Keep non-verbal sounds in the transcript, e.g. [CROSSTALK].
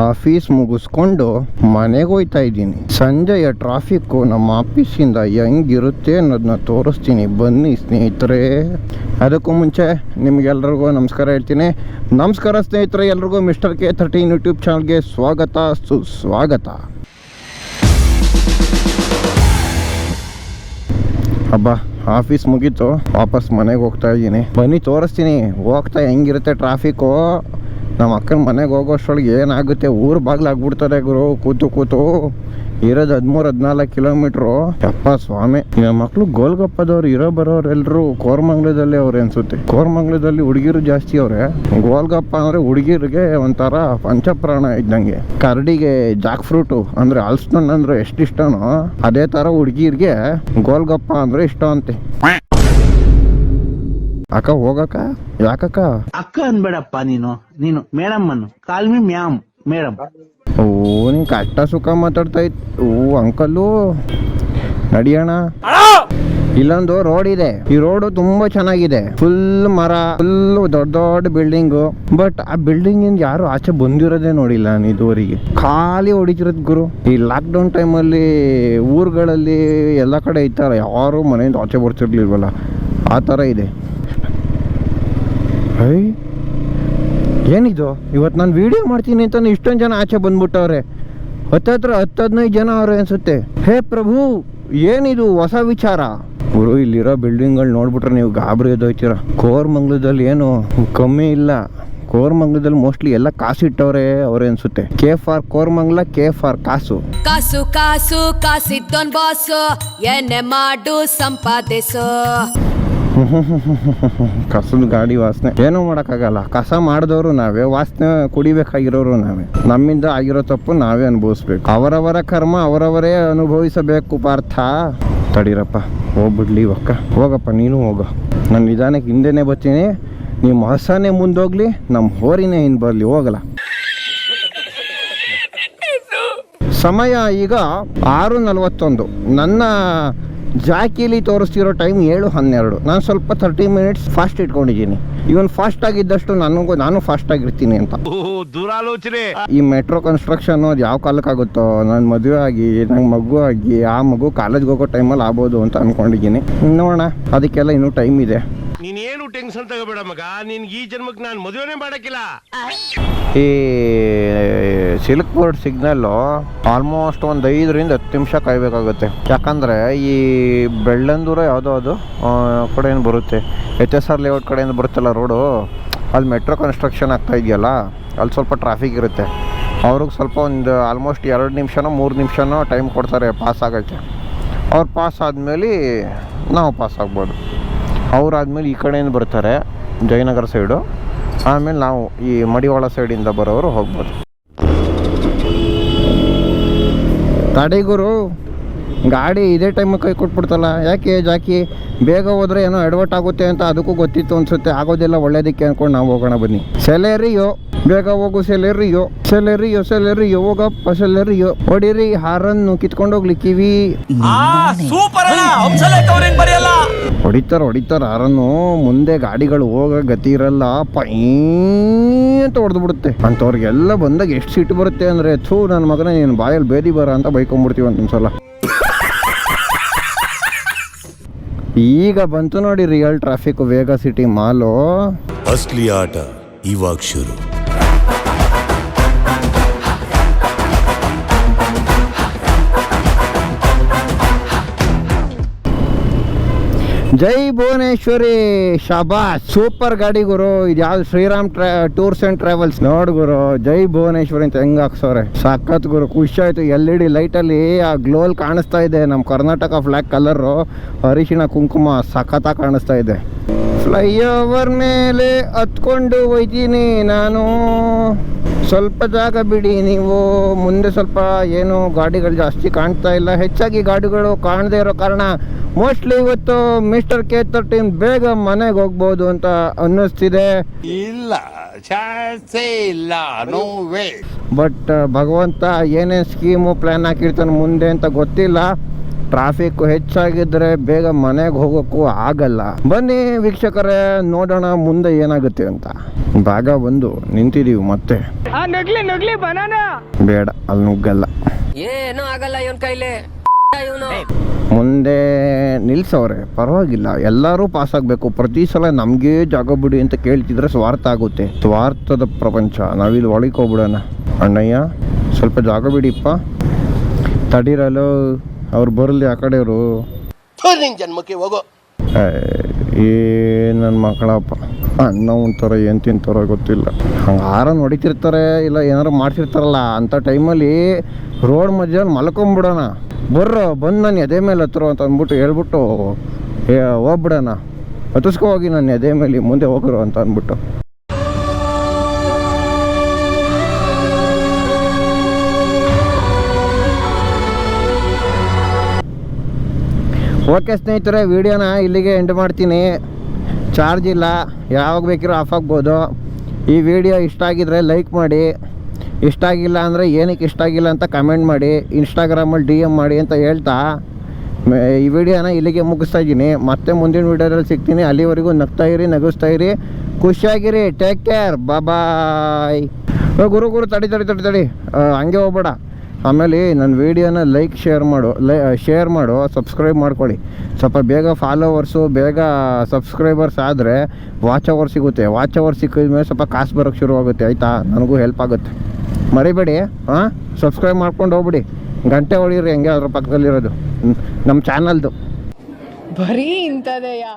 Office ಮುಗಿಸ್ಕೊಂಡು ಮನೆಗೆ ಹೋಯ್ತಾ ಇದ್ದೀನಿ. ಸಂಜೆಯ ಟ್ರಾಫಿಕ್ಕು ನಮ್ಮ ಆಫೀಸಿಂದ ಹೆಂಗಿರುತ್ತೆ ಅನ್ನೋದನ್ನ ತೋರಿಸ್ತೀನಿ. ಬನ್ನಿ ಸ್ನೇಹಿತರೆ. ಅದಕ್ಕೂ ಮುಂಚೆ ನಿಮಗೆಲ್ರಿಗೂ ನಮಸ್ಕಾರ ಹೇಳ್ತೀನಿ. ನಮಸ್ಕಾರ ಸ್ನೇಹಿತರೆ, ಎಲ್ರಿಗೂ ಮಿಸ್ಟರ್ ಕೆ ಥರ್ಟೀನ್ ಯೂಟ್ಯೂಬ್ ಚಾನಲ್ಗೆ ಸ್ವಾಗತ, ಸುಸ್ವಾಗತ. ಹಬ್ಬ ಆಫೀಸ್ ಮುಗೀತು. ವಾಪಸ್ ಮನೆಗೆ ಹೋಗ್ತಾ ಇದ್ದೀನಿ. ಬನ್ನಿ ತೋರಿಸ್ತೀನಿ. ಹೋಗ್ತಾ ಹೆಂಗಿರುತ್ತೆ ಟ್ರಾಫಿಕ್ಕು? ನಮ್ಮ ಅಕ್ಕನ ಮನೆಗೆ ಹೋಗೋ ಏನಾಗುತ್ತೆ? ಊರು ಬಾಗ್ಲಾಗ್ಬಿಡ್ತಾರೆ ಗುರು. ಕೂತು ಕೂತು ಇರೋದು ಹದಿಮೂರು, ಹದಿನಾಲ್ಕು ಕಿಲೋಮೀಟ್ರು ಯಪ್ಪ ಸ್ವಾಮಿ ಮಕ್ಕಳು ಗೋಲ್ಗಪ್ಪದವ್ರು ಇರೋ ಬರೋರೆಲ್ಲರೂ ಕೋರ್ಮಂಗ್ಲದಲ್ಲಿ ಅವ್ರೆ ಅನ್ಸುತ್ತೆ ಕೋರ್ಮಂಗ್ಲದಲ್ಲಿ ಹುಡುಗಿರು ಜಾಸ್ತಿ ಅವ್ರೆ. ಗೋಲ್ಗಪ್ಪ ಅಂದ್ರೆ ಹುಡುಗಿರಿಗೆ ಒಂಥರ ಪಂಚಪ್ರಾಣ ಇದ್ದಂಗೆ. ಕರಡಿಗೆ ಜಾಕ್ ಫ್ರೂಟು ಅಂದ್ರೆ ಹಲ್ಸ್ನನ್ ಅಂದ್ರೆ ಎಷ್ಟು ಇಷ್ಟನೋ, ಅದೇ ತರ ಹುಡುಗಿರ್ಗೆ ಗೋಲ್ಗಪ್ಪ ಅಂದ್ರೆ ಇಷ್ಟ ಅಂತೆ ಅಕ್ಕ ಹೋಗಕ್ಕ? ಯಾಕಕ್ಕ? ಅಕ್ಕ ಅನ್ಬೇಡಪ್ಪ ನೀನು. ನೀನು ಮೇಡಮ್ ಅನ್ನು ಕಾಲ್ ಮಿ ಮ್ಯಾಮ್ ಮೇಡಮ್. ಓ ನೀನ್ ಕಷ್ಟ ಸುಖ ಮಾತಾಡ್ತಾ ಇತ್ ಓ ಅಂಕಲ್ಲು. ನಡಿಯೋಣ ಇಲ್ಲೊಂದು ರೋಡ್ ಇದೆ. ಈ ರೋಡ್ ತುಂಬಾ ಚೆನ್ನಾಗಿದೆ. ಫುಲ್ ಮರ ಫುಲ್ ದೊಡ್ಡ ದೊಡ್ಡ ಬಿಲ್ಡಿಂಗ್ ಬಟ್ ಆ ಬಿಲ್ಡಿಂಗ್ ಇಂದ ಯಾರು ಆಚೆ ಬಂದಿರೋದೇ ನೋಡಿಲ್ಲ ನಾನು ಇದುವರೆಗೆ. ಖಾಲಿ ಹೊಡಿತಿರೋದು ಗುರು. ಈ ಲಾಕ್ ಡೌನ್ ಟೈಮಲ್ಲಿ ಊರುಗಳಲ್ಲಿ ಎಲ್ಲ ಕಡೆ ಇತ್ತಾರ ಯಾರು ಮನೆಯಿಂದ ಆಚೆ ಬರ್ತಿರ್ಲಿಲ್ವಲ್ಲ? ಆ ತರ ಇದೆ. ಐ ಏನಿದು? ಇವತ್ತು ನಾನು ವಿಡಿಯೋ ಮಾಡ್ತೀನಿ ಅಂತ ಇಷ್ಟೊಂದು ಜನ ಆಚೆ ಬಂದ್ಬಿಟ್ಟವ್ರೆ. ಹತ್ತತ್ರ ಹತ್ತು ಹದಿನೈದು ಜನ ಅವ್ರೆ ಅನ್ಸುತ್ತೆ. ಹೇ ಪ್ರಭು, ಏನಿದು ಹೊಸ ವಿಚಾರ? ಗುರು, ಇಲ್ಲಿರೋ ಬಿಲ್ಡಿಂಗ್ಗಳು ನೋಡ್ಬಿಟ್ರೆ ನೀವು ಗಾಬರಿ ಎದ್ದೋಯ್ತೀರ? ಕೋರ್ಮಂಗ್ಲದಲ್ಲಿ ಏನು ಕಮ್ಮಿ ಇಲ್ಲ. ಕೋರ್ಮಂಗ್ಲದಲ್ಲಿ ಮೋಸ್ಟ್ಲಿ ಎಲ್ಲ ಕಾಸು ಇಟ್ಟವ್ರೆ ಅವ್ರೆ ಅನ್ಸುತ್ತೆ. K for Koramangala K for ಕಾಸು. ಕಾಸು ಕಾಸು ಕಾಸಿದ್ದೊನ್ ಬಾಸು ಎಣ್ಣೆ ಮಾಡು, ಸಂಪಾದಿಸು. [LAUGHS] ಕಸದ ಗಾಡಿ ವಾಸನೆ. ಏನೂ ಮಾಡೋಕ್ಕಾಗಲ್ಲ. ಕಸ ಮಾಡಿದವರು ನಾವೇ ವಾಸನೆ ಕುಡಿಬೇಕಾಗಿರೋರು ನಾವೇ. ನಮ್ಮಿಂದ ಆಗಿರೋ ತಪ್ಪು ನಾವೇ ಅನುಭವಿಸ್ಬೇಕು. ಅವರವರ ಕರ್ಮ ಅವರವರೇ ಅನುಭವಿಸಬೇಕು ಪಾರ್ಥ. ತಡೀರಪ್ಪ ಹೋಗ್ಬಿಡ್ಲಿ ಒಕ್ಕ. ಹೋಗಪ್ಪ ನೀನು ಹೋಗ. ನಾನು ನಿಧಾನಕ್ಕೆ ಹಿಂದೆನೇ ಬರ್ತೀನಿ. ನಿಮ್ಮ ಹೊಸನೇ ಮುಂದೋಗ್ಲಿ ನಮ್ಮ ಹೋರಿನೇ ಹಿಂದೆ ಬರಲಿ ಹೋಗಲ್ಲ. [LAUGHS] ಸಮಯ ಈಗ ಆರು ನಲವತ್ತೊಂದು. ನನ್ನ ಜಾಕಿಲಿ ತೋರಿಸ್ತಿರೋ ಟೈಮ್ ಏಳು ಹನ್ನೆರಡು. ನಾನು ಸ್ವಲ್ಪ ತರ್ಟಿ ಮಿನಿಟ್ಸ್ ಫಾಸ್ಟ್ ಇಟ್ಕೊಂಡಿದ್ದೀನಿ. ಇವನ್ ಫಾಸ್ಟ್ ಆಗಿದ್ದಷ್ಟು ನನಗೂ ನಾನು ಫಾಸ್ಟ್ ಆಗಿರ್ತೀನಿ ಅಂತ. ದುರಾಲೋಚನೆ. ಈ ಮೆಟ್ರೋ ಕನ್ಸ್ಟ್ರಕ್ಷನ್ ಅದು ಯಾವ ಕಾಲಕ್ಕಾಗುತ್ತೋ? ನನ್ನ ಮದುವೆ ಆಗಿ ನಂಗೆ ಮಗು ಆಗಿ ಆ ಮಗು ಕಾಲೇಜ್ಗೆ ಹೋಗೋ ಟೈಮಲ್ಲಿ ಆಗ್ಬೋದು ಅಂತ ಅನ್ಕೊಂಡಿದ್ದೀನಿ. ನೋಡೋಣ ಅದಕ್ಕೆಲ್ಲ ಇನ್ನೂ ಟೈಮ್ ಇದೆ. ನೀನೇನು ಟೆನ್ಷನ್ ತಗೋಬೇಡ ಮಗ. ನಿನ್ಗೆ ಈ ಜನ್ಮಕ್ಕೆ ನಾನು ಮದುವೆನೇ ಮಾಡಕ್ಕಿಲ್ಲ. ಈ ಸಿಲ್ಕ್ ಬೋರ್ಡ್ ಸಿಗ್ನಲ್ಲು ಆಲ್ಮೋಸ್ಟ್ ಒಂದು ಐದರಿಂದ ಹತ್ತು ನಿಮಿಷ ಕಾಯ್ಬೇಕಾಗುತ್ತೆ. ಯಾಕಂದರೆ ಈ ಬೆಳ್ಳಂದೂರ ಯಾವುದೋ ಅದು ಕಡೆಯಿಂದ ಬರುತ್ತೆ. ಎಚ್ ಎಸ್ ಆರ್ ಲೇಔಟ್ ಕಡೆಯಿಂದ ಬರುತ್ತಲ್ಲ ರೋಡು ಅಲ್ಲಿ ಮೆಟ್ರೋ ಕನ್ಸ್ಟ್ರಕ್ಷನ್ ಆಗ್ತಾ ಇದೆಯಲ್ಲ, ಅಲ್ಲಿ ಸ್ವಲ್ಪ ಟ್ರಾಫಿಕ್ ಇರುತ್ತೆ. ಅವ್ರಿಗೆ ಸ್ವಲ್ಪ ಒಂದು ಆಲ್ಮೋಸ್ಟ್ ಎರಡು ನಿಮಿಷನೋ ಮೂರು ನಿಮಿಷನೋ ಟೈಮ್ ಕೊಡ್ತಾರೆ ಪಾಸ್ ಆಗೋಕ್ಕೆ. ಅವ್ರು ಪಾಸ್ ಆದಮೇಲೆ ನಾವು ಪಾಸ್ ಆಗ್ಬೋದು. ಅವ್ರು ಆದಮೇಲೆ ಈ ಕಡೆಯಿಂದ ಬರ್ತಾರೆ, ಜಯನಗರ ಸೈಡು ಆಮೇಲೆ ನಾವು ಈ ಮಡಿವಾಳ ಸೈಡಿಂದ ಬರೋರು ಹೋಗ್ಬೋದು. ತಡೆಗುರು ಗಾಡಿ ಇದೇ ಟೈಮಿಗೆ ಕೈ ಕೊಟ್ಬಿಡ್ತಲ್ಲ. ಯಾಕೆ ಜಾಕಿ ಬೇಗ ಹೋದ್ರೆ ಏನೋ ಎಡವಟ್ ಆಗುತ್ತೆ ಅಂತ ಅದಕ್ಕೂ ಗೊತ್ತಿತ್ತು ಅನ್ಸುತ್ತೆ. ಆಗೋದಿಲ್ಲ ಒಳ್ಳೇದಕ್ಕೆ ಅನ್ಕೊಂಡು ನಾವು ಹೋಗೋಣ ಬನ್ನಿ. ಸೆಲೆರಿಯೋ ಬೇಗ ಹೋಗು ಸೆಲೆರಿಯೋ. ಸೆಲೆರಿಯೋ ಸೆಲೆರಿಯೋ ಹೋಗಪ್ಪ ಸೆಲೆರಿಯೋ. ಹೊಡಿರಿ ಹಾರನ್ನು ಕಿತ್ಕೊಂಡು ಹೋಗ್ಲಿ ಕಿವಿ. ಹೊಡಿತಾರ ಹೊಡಿತಾರ ಹಾರನ್ನು. ಮುಂದೆ ಗಾಡಿಗಳು ಹೋಗೋ ಗತಿ ಇರಲ್ಲ. ಪೈ ಅಂತ ಹೊಡೆದು ಬಿಡುತ್ತೆ ಅಂಥವ್ರಿಗೆಲ್ಲ ಬಂದಾಗ ಎಷ್ಟು ಸಿಟ್ಟು ಬರುತ್ತೆ ಅಂದ್ರೆ ಥೂ ನನ್ನ ಮಗನ ನೀನು ಬಾಯಲ್ಲಿ ಬೇದಿ ಬರ ಅಂತ ಬೈಕೊಂಡ್ಬಿಡ್ತೀವಿ ಅಂತ ಒಂದ್ಸಲ. ಈಗ ಬಂತು ನೋಡಿ ರಿಯಲ್ ಟ್ರಾಫಿಕ್ ವೇಗ ಸಿಟಿ ಮಾಲು ಅಸ್ಲಿ ಆಟ ಇವಾಗ ಶುರು. ಜೈ ಭುವನೇಶ್ವರಿ, ಶಬಾಸ್. ಸೂಪರ್ ಗಾಡಿ ಗುರು. ಇದು ಯಾವ್ದು ಶ್ರೀರಾಮ್ ಟ್ರಾ, ಟೂರ್ಸ್ ಅಂಡ್ ಟ್ರಾವೆಲ್ಸ್? ನೋಡ್ ಗುರು, ಜೈ ಭುವನೇಶ್ವರಿ ಅಂತ ಹೆಂಗ್ ಹಾಕ್ಸವ್ರೆ? ಸಖತ್ ಗುರು, ಖುಷಿ ಆಯ್ತು. ಎಲ್ ಇ ಡಿ ಅಲ್ಲಿ ಆ ಗ್ಲೋಲ್ ಕಾಣಿಸ್ತಾ ಇದೆ. ನಮ್ಮ ಕರ್ನಾಟಕ ಫ್ಲಾಗ್ ಕಲರ್ ಅರಿಶಿಣ ಕುಂಕುಮ ಸಖತ್ತಾಗಿ ಕಾಣಿಸ್ತಾ ಇದೆ. ಫ್ಲೈಓವರ್ ಮೇಲೆ ಹತ್ಕೊಂಡು ಹೋಯ್ತೀನಿ ನಾನು. ಸ್ವಲ್ಪ ಜಾಗ ಬಿಡಿ ನೀವು. ಮುಂದೆ ಸ್ವಲ್ಪ ಏನು ಗಾಡಿಗಳು ಜಾಸ್ತಿ ಕಾಣ್ತಾ ಇಲ್ಲ. ಹೆಚ್ಚಾಗಿ ಗಾಡಿಗಳು ಕಾಣದೇ ಇರೋ ಕಾರಣ ಮೋಸ್ಟ್ಲಿ ಇವತ್ತು ಮಿಸ್ಟರ್ ಕೆ ತರ್ಟೀನ್ ಬೇಗ ಮನೆಗೆ ಹೋಗ್ಬೋದು ಅಂತ ಅನ್ನಿಸ್ತಿದೆ. ಇಲ್ಲ ಚಾನ್ಸೇ ಇಲ್ಲ ನೋ ವೇ ಬಟ್ ಭಗವಂತ ಏನೇನು ಸ್ಕೀಮು ಪ್ಲ್ಯಾನ್ ಹಾಕಿರ್ತಾನೆ ಮುಂದೆ ಅಂತ ಗೊತ್ತಿಲ್ಲ. ಟ್ರಾಫಿಕ್ ಹೆಚ್ಚಾಗಿದ್ರೆ ಬೇಗ ಮನೆಗೆ ಹೋಗೋಕ್ಕೂ ಆಗಲ್ಲ. ಬನ್ನಿ ವೀಕ್ಷಕರೇ ನೋಡೋಣ ಮುಂದೆ ಏನಾಗುತ್ತೆ ಅಂತ. ಭಾಗ ಬಂದು ನಿಂತಿದೀವಿ ಮತ್ತೆ. ಬೇಡ ಅಲ್ಲಿ ನುಗ್ಗಲ್ಲ. ಏನೂ ಆಗಲ್ಲ ಇವನ್ ಕೈಲಿ. ಇವನು. ಮುಂದೆ ನಿಲ್ಸವ್ರೆ ಪರವಾಗಿಲ್ಲ. ಎಲ್ಲರೂ ಪಾಸ್ ಆಗಬೇಕು ಪ್ರತಿ ಸಲ ನಮಗೆ ಜಾಗ ಬಿಡಿ ಅಂತ ಕೇಳ್ತಿದ್ರೆ ಸ್ವಾರ್ಥ ಆಗುತ್ತೆ. ಸ್ವಾರ್ಥದ ಪ್ರಪಂಚ. ನಾವಿಲ್ಲಿ ಒಳಗೆ ಹೋಗ್ಬಿಡೋಣ. ಅಣ್ಣಯ್ಯ ಸ್ವಲ್ಪ ಜಾಗ ಬಿಡಿಪ್ಪ. ತಡೀರಲು ಅವ್ರು ಬರಲಿ ಆ ಕಡೆಯವರು. ಜನ್ಮಕ್ಕೆ ಹೋಗೋ. ಏ ನನ್ನ ಮಕ್ಕಳಪ್ಪ ಅಣ್ಣ ಒಂಥರ ಏನು ತಿಂತಾರೋ ಗೊತ್ತಿಲ್ಲ. ಹಂಗೆ ಆರನ್ ಹೊಡಿತಿರ್ತಾರೆ ಇಲ್ಲ ಏನಾರು ಮಾಡ್ತಿರ್ತಾರಲ್ಲ ಅಂಥ ಟೈಮಲ್ಲಿ ರೋಡ್ ಮಧ್ಯಾಹ್ನ ಮಲ್ಕೊಂಬಿಡೋಣ. ಬರ್ರೋ, ಬಂದು ನಾನು ಎದೆ ಮೇಲೆ ಹತ್ರ ಅಂತ ಅಂದ್ಬಿಟ್ಟು ಹೇಳ್ಬಿಟ್ಟು ಹೋಗ್ಬಿಡೋಣ. ಹತ್ತಿಸ್ಕೊ ಹೋಗಿ ನಾನು ಎದೆ ಮೇಲೆ, ಮುಂದೆ ಹೋಗ್ರು ಅಂತ ಅಂದ್ಬಿಟ್ಟು. ಓಕೆ ಸ್ನೇಹಿತರೆ, ವಿಡಿಯೋನ ಇಲ್ಲಿಗೆ ಎಂಡ್ ಮಾಡ್ತೀನಿ. ಚಾರ್ಜ್ ಇಲ್ಲ, ಯಾವಾಗ ಬೇಕಿರೋ ಆಫ್ ಆಗ್ಬೋದು. ಈ ವಿಡಿಯೋ ಇಷ್ಟ ಆಗಿದ್ರೆ ಲೈಕ್ ಮಾಡಿ. ಇಷ್ಟ ಆಗಿಲ್ಲ ಅಂದರೆ ಏನಕ್ಕೆ ಇಷ್ಟ ಆಗಿಲ್ಲ ಅಂತ ಕಮೆಂಟ್ ಮಾಡಿ. ಇನ್ಸ್ಟಾಗ್ರಾಮಲ್ಲಿ ಡಿ ಎಂ ಮಾಡಿ ಅಂತ ಹೇಳ್ತಾ. ಈ ವಿಡಿಯೋನ ಇಲ್ಲಿಗೆ ಮುಗಿಸ್ತಾ ಇದ್ದೀನಿ. ಮತ್ತೆ ಮುಂದಿನ ವಿಡಿಯೋದಲ್ಲಿ ಸಿಗ್ತೀನಿ. ಅಲ್ಲಿವರೆಗೂ ನಗ್ತಾ ಇರಿ, ನಗಿಸ್ತಾ ಇರಿ. ಖುಷಿಯಾಗಿರಿ. ಟೇಕ್ ಕೇರ್ ಬಾಬಾಯ್ ಗುರು ಗುರು, ತಡಿ ತಡಿ ತಡಿ ತಡಿ. ಹಂಗೆ ಹೋಗ್ಬೇಡ. ಆಮೇಲೆ ನನ್ನ ವೀಡಿಯೋನ ಲೈಕ್, ಶೇರ್ ಮಾಡು, ಲೈ ಶೇರ್ ಮಾಡು, ಸಬ್ಸ್ಕ್ರೈಬ್ ಮಾಡ್ಕೊಳ್ಳಿ. ಸ್ವಲ್ಪ ಬೇಗ ಫಾಲೋವರ್ಸು, ಬೇಗ ಸಬ್ಸ್ಕ್ರೈಬರ್ಸ್ ಆದರೆ ವಾಚ್ ಅವರ್ ಸಿಗುತ್ತೆ. ವಾಚ್ ಅವರ್ ಸಿಕ್ಕಿದ ಮೇಲೆ ಸ್ವಲ್ಪ ಕಾಸು ಬರೋಕ್ಕೆ ಶುರು ಆಗುತ್ತೆ. ಆಯಿತಾ? ನನಗೂ ಹೆಲ್ಪ್ ಆಗುತ್ತೆ. ಮರಿಬೇಡಿ ಹಾಂ ಸಬ್ಸ್ಕ್ರೈಬ್ ಮಾಡ್ಕೊಂಡು ಹೋಗ್ಬಿಡಿ. ಗಂಟೆ ಹೊಡೀರಿ, ಹೆಂಗೆ ಅದ್ರ ಪಕ್ಕದಲ್ಲಿರೋದು. ನಮ್ಮ ಚಾನಲ್ದು. ಬರೀ ಇಂಥದೆಯಾ?